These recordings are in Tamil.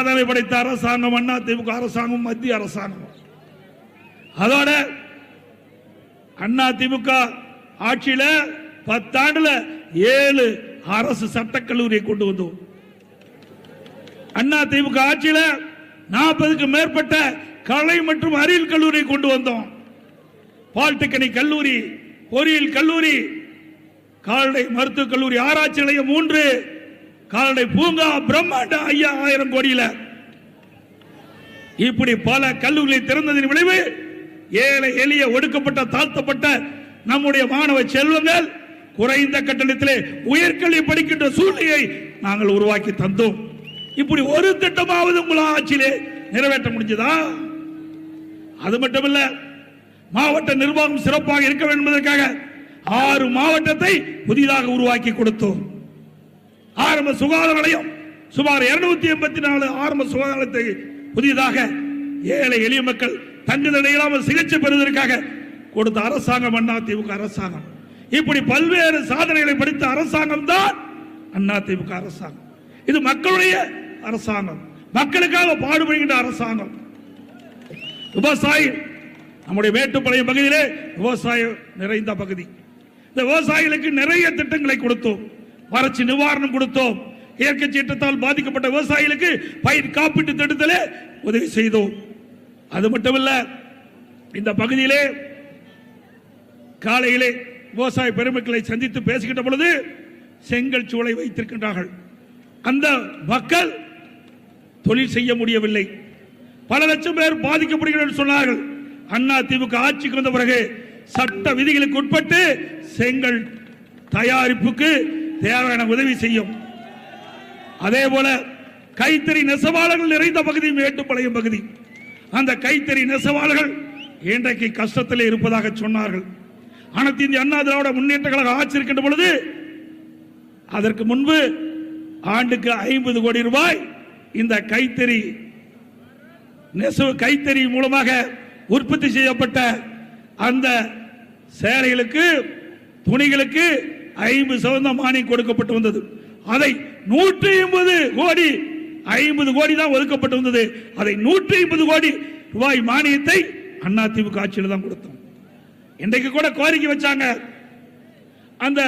சமாதானம் படைத்த அரசாங்கம் அண்ணா திமுக அரசாங்கம் மத்திய அரசாங்கம். அதோட அண்ணா திமுக ஆட்சியில பத்தாண்டுல ஏழு அரசு சட்டக்கல்லூரியை கொண்டு வந்தோம். அண்ணா திமுக ஆட்சியில நாற்பதுக்கு மேற்பட்ட கலை மற்றும் அறிவியல் கல்லூரியை கொண்டு வந்தோம். பாலிடெக்னிக் கல்லூரி பொறியியல் கல்லூரி கால்நடை மருத்துவக் கல்லூரி ஆராய்ச்சி நிலையம் மூன்று கால்நடை பூங்கா பிரம்மாண்ட ஐயா ஆயிரம் கோடியில. இப்படி பல கல்லூரிகளை திறந்ததின் விளைவு ஏழை எளிய ஒடுக்கப்பட்ட தாழ்த்தப்பட்ட நம்முடைய மாணவ செல்வங்கள் குறைந்த கட்டணத்திலே உயர்கல்வி படிக்கின்ற சூழ்நிலையை நாங்கள் உருவாக்கி தந்தோம். இப்படி ஒரு திட்டமாவது உங்கள் ஆட்சியிலே நிறைவேற்ற முடிஞ்சதா? அது மட்டுமல்ல மாவட்ட நிர்வாகம் சிறப்பாக இருக்க வேண்டும் என்பதற்காக ஆறு மாவட்டத்தை புதிதாக உருவாக்கி கொடுத்தோம். ஆரம்ப சுகாதார நிலையம். சுமார் 284 எண்பத்தி நாலு ஆரம்ப சுகாதாரத்தை புதிதாக ஏழை எளிய மக்கள் தங்குதடை இல்லாமல் சிகிச்சை பெறுவதற்காக கொடுத்த அரசாங்கம் அண்ணா திமுக அரசாங்கம். இப்படி பல்வேறு சாதனைகளை படித்த அரசாங்கம் தான் அண்ணா திமுக அரசாங்கம். இது மக்களுடைய அரசாங்கம். மக்களுக்காக பாடுபடுகின்ற அரசாங்கம். விவசாயி நம்முடைய மேட்டுப்பாளையம் பகுதியிலே விவசாயம் நிறைந்த பகுதி. இந்த விவசாயிகளுக்கு நிறைய திட்டங்களை கொடுத்தோம். வறட்சி நிவாரணம் கொடுத்தோம். இயற்கை சீற்றத்தால் பாதிக்கப்பட்ட விவசாயிகளுக்கு பயிர் காப்பீட்டு திட்டத்திலே உதவி செய்தோம். அது மட்டுமல்ல இந்த பகுதியிலே காலையிலே விவசாய பெருமக்களை சந்தித்து பேசுகின்ற பொழுது செங்கல் சூளை வைத்திருக்கின்றார்கள். அந்த மக்கள் தொழில் செய்ய முடியவில்லை. பல லட்சம் பேர் பாதிக்கப்படுகிறார்கள் என்று சொன்னார்கள். அண்ணா திமுக ஆட்சிக்கு வந்த பிறகு சட்ட விதிகளுக்கு உட்பட்டு செங்கல் தயாரிப்புக்கு தேவையான உதவி செய்யும். அதே போல கைத்தறி நெசவாளர்கள் நிறைந்த பகுதி மேட்டுப்பாளையம் பகுதி. அந்த கைத்தறி நெசவாளர்கள் இன்றைக்கு கஷ்டத்தில் இருப்பதாக சொன்னார்கள். அனைத்து இந்திய அண்ணா திராவிட முன்னேற்ற கழக ஆட்சி இருக்கின்ற பொழுது அதற்கு முன்பு ஆண்டுக்கு ஐம்பது கோடி ரூபாய் இந்த கைத்தறி நெசவு கைத்தறி மூலமாக உற்பத்தி செய்யப்பட்ட அந்த சேலைகளுக்கு துணிகளுக்கு ஐம்பது சதவீதம் மானியம் கொடுக்கப்பட்டு வந்தது. அதை நூற்றி ஐம்பது கோடி ஐம்பது கோடி தான் ஒதுக்கப்பட்டு வந்தது. அதை நூற்றி ஐம்பது கோடி ரூபாய் மானியத்தை அண்ணா திமுக ஆட்சியில் தான் கொடுத்தோம். இன்றைக்கு கூட கோரிக்கை வச்சாங்க. அந்த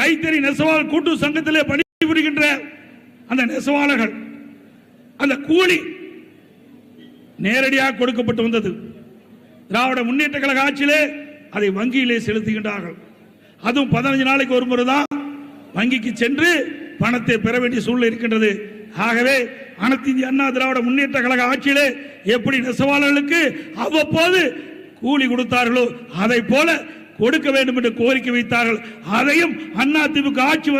கைத்தறி நெசவாளர் கூட்டு சங்கத்திலே பணிபுரிகின்ற அந்த நெசவாளர்கள் அந்த கூலி நேரடியாக கொடுக்கப்பட்டு வந்தது. திராவிட முன்னேற்ற கழக ஆட்சியிலே அதை வங்கியிலே செலுத்துகின்றார்கள். அதுவும் பதினஞ்சு நாளைக்கு ஒரு முறை தான் வங்கிக்கு சென்று பணத்தை பெற வேண்டிய சூழ்நிலை இருக்கின்றது. ஆகவே அனைத்து இந்திய அண்ணா திராவிட முன்னேற்ற கழக ஆட்சியிலே எப்படி நெசவாளர்களுக்கு அவ்வப்போது கூலி கொடுத்தார்களோ அதை போல கொடுக்க வேண்டும் என்று கோரிக்கை வைத்தார்கள். அதையும் அண்ணா திமுக ஆட்சி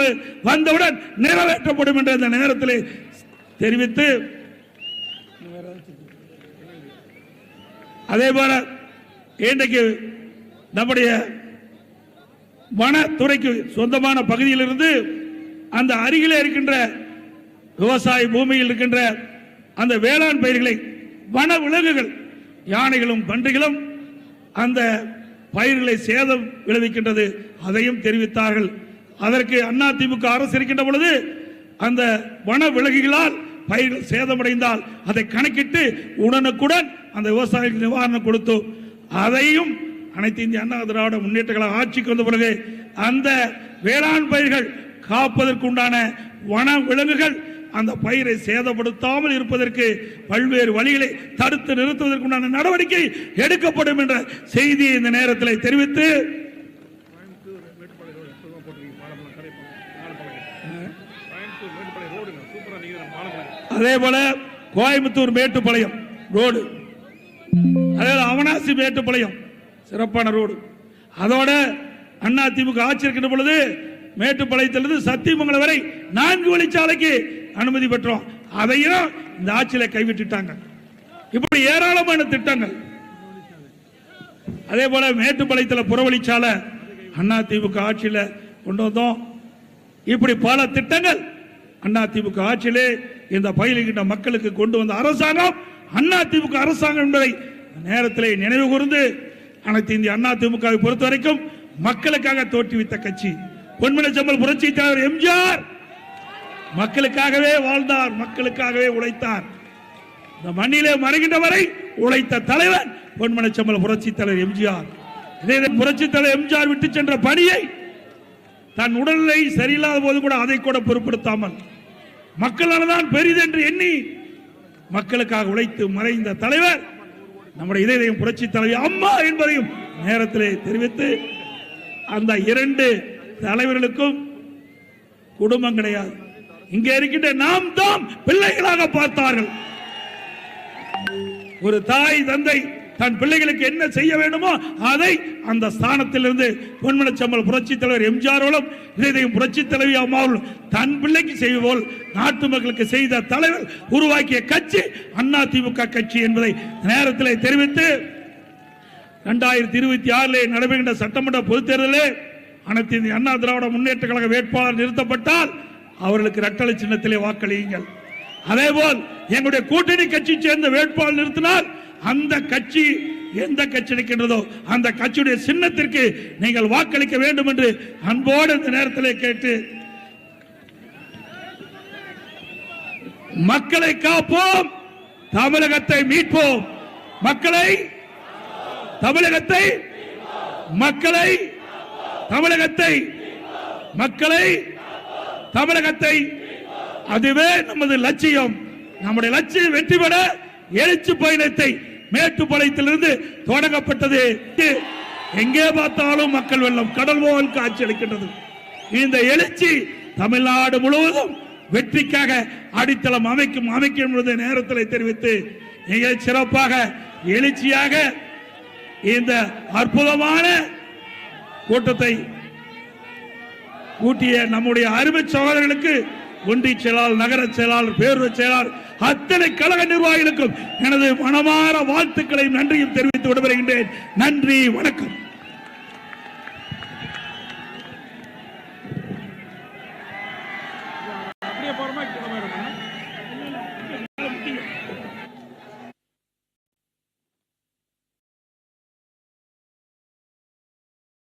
வந்தவுடன் நிறைவேற்றப்படும் என்ற இந்த நேரத்தில் தெரிவித்து அதே போல இன்றைக்கு நம்முடைய வனத்துறைக்கு சொந்தமான பகுதியிலிருந்து அந்த அருகிலே இருக்கின்ற விவசாய பூமியில் இருக்கின்ற அந்த வேளாண் பயிர்களை வன விலங்குகள் யானைகளும் பன்றிகளும் அந்த பயிர்களை சேதம் விளைவிக்கின்றது. அதையும் தெரிவித்தார்கள். அதற்கு அண்ணா திமுக அரசு இருக்கின்ற பொழுது அந்த வன விலங்குகளால் பயிர்கள் சேதமடைந்தால் அதை கணக்கிட்டு உடனுக்குடன் அந்த விவசாயிகளுக்கு நிவாரணம் கொடுத்தோம். அதையும் அனைத்து இந்திய அண்ணா திராவிட முன்னேற்ற கழக ஆட்சிக்கு வந்த பிறகு அந்த வேளாண் பயிர்கள் காப்பதற்குண்டான வன விலங்குகள் அந்த பயிரை சேதப்படுத்தாமல் இருப்பதற்கு பல்வேறு வழிகளை தடுத்து நிறுத்துவதற்குண்டான நடவடிக்கை எடுக்கப்படும் என்ற செய்தியை இந்த நேரத்தில் தெரிவித்து அதே போல கோயம்புத்தூர் மேட்டுப்பாளையம் ரோடு அதாவது அவனாசி மேட்டுப்பாளையம். சிறப்பான ரோடு. அதோட அண்ணா திமுக ஆட்சி இருக்கின்ற பொழுது மேட்டுப்பாளையத்திலிருந்து சத்தியமங்கலம் வரை நான்கு வழிச்சாலைக்கு அனுமதி பெற்றோம். அதையும் இந்த ஆட்சியில கைவிட்டுட்டாங்க. இப்படி ஏராளமான திட்டங்கள். அதே போல மேட்டுப்பாளையத்தில் புறவழிச்சாலை அண்ணா திமுக ஆட்சியில கொண்டு வந்தோம். இப்படி பல திட்டங்கள் அண்ணா திமுக ஆட்சியிலே இந்த பயிலுகின்ற மக்களுக்கு கொண்டு வந்த அரசாங்கம் அண்ணா திமுக அரசாங்கம் என்பதை நேரத்திலே நினைவு கூர்ந்து அனைத்து இந்திய அண்ணா திமுகவை பொறுத்த வரைக்கும் மக்களுக்காக தோற்றுவித்த கட்சி. பொன்மன செம்மல் புரட்சி தலைவர் எம்ஜிஆர் மக்களுக்காகவே வாழ்ந்தார் மக்களுக்காகவே உழைத்தார். இந்த மண்ணிலே மறைகின்ற வரை உழைத்த தலைவர் பொன்மனச்சம்பல புரட்சி தலைவர் எம்ஜிஆர். இதே புரட்சி தலைவர் எம்ஜிஆர் விட்டு சென்ற பணியை தன் உடல்நிலை சரியில்லாத போது கூட அதை கூட பொருட்படுத்தாமல் மக்களால்தான் தான் பெரிதென்று எண்ணி மக்களுக்காக உழைத்து மறைந்த தலைவர் நம்முடைய இதயம் புரட்சி தலைவி அம்மா என்பதையும் நேரத்திலே தெரிவித்து அந்த இரண்டு தலைவர்களுக்கும் குடும்பம் கிடையாது. இங்கே இருக்கின்ற நாம் தான் பிள்ளைகளாக பார்த்தார்கள். ஒரு தாய் தந்தை தன் பிள்ளைகளுக்கு என்ன செய்ய வேண்டுமோ அதை அந்த ஸ்தானத்திலிருந்து பொன்மனச்சம்பல் புரட்சி தலைவர் எம்ஜிஆரோடும் இதயம் புரட்சி தலைவி அம்மாவும் தன் பிள்ளைக்கு செய்வோல் நாட்டு மக்களுக்கு செய்த தலைவர் உருவாக்கிய கட்சி அண்ணா திமுக கட்சி என்பதை நேரத்தில் தெரிவித்து இரண்டாயிரத்தி இருபத்தி ஆறில் நடைபெறுகின்ற சட்டமன்ற பொதுத் தேர்தலில் அனைத்து இந்திய அண்ணா திராவிட முன்னேற்ற கழக வேட்பாளர் நிறுத்தப்பட்டால் அவர்களுக்கு ரட்டளை சின்னத்திலே வாக்களியுங்கள். அதேபோல் எங்களுடைய கூட்டணி கட்சி சேர்ந்த வேட்பாளர் நிறுத்தினால் அந்த கட்சி எந்த கட்சி நிற்கின்றதோ அந்த கட்சியுடைய சின்னத்திற்கு நீங்கள் வாக்களிக்க வேண்டும் என்று அன்போடு இந்த நேரத்திலே கேட்டு மக்களை காப்போம் தமிழகத்தை மீட்போம். மக்களை தமிழகத்தை மக்களை தமிழகத்தை மக்களை தமிழகத்தை அதுவே நமது லட்சியம். நம்முடைய லட்சியம் வெற்றி பெற எழுச்சி பயணத்தை மேட்டுப்பாளையத்திலிருந்து தொடங்கப்பட்டது. எங்கே பார்த்தாலும் மக்கள் வெள்ளம் கடல் போல் காட்சி அளிக்கின்றது. இந்த எழுச்சி தமிழ்நாடு முழுவதும் வெற்றிக்காக அடித்தளம் அமைக்கும் அமைக்கும் என்பதை நேரத்தில் தெரிவித்து மிக சிறப்பாக எழுச்சியாக இந்த அற்புதமான கூட்டத்தை கூட்டிய நம்முடைய அருமை சகோதரர்களுக்கு ஒன்றிய செயலாளர் நகர செயலாளர் பேரூர் செயலாளர் அத்தனை கழக நிர்வாகிகளுக்கும் எனது மனமார வாழ்த்துக்களையும் நன்றியும் தெரிவித்து விடுபடுகின்றேன் நன்றி வணக்கம்.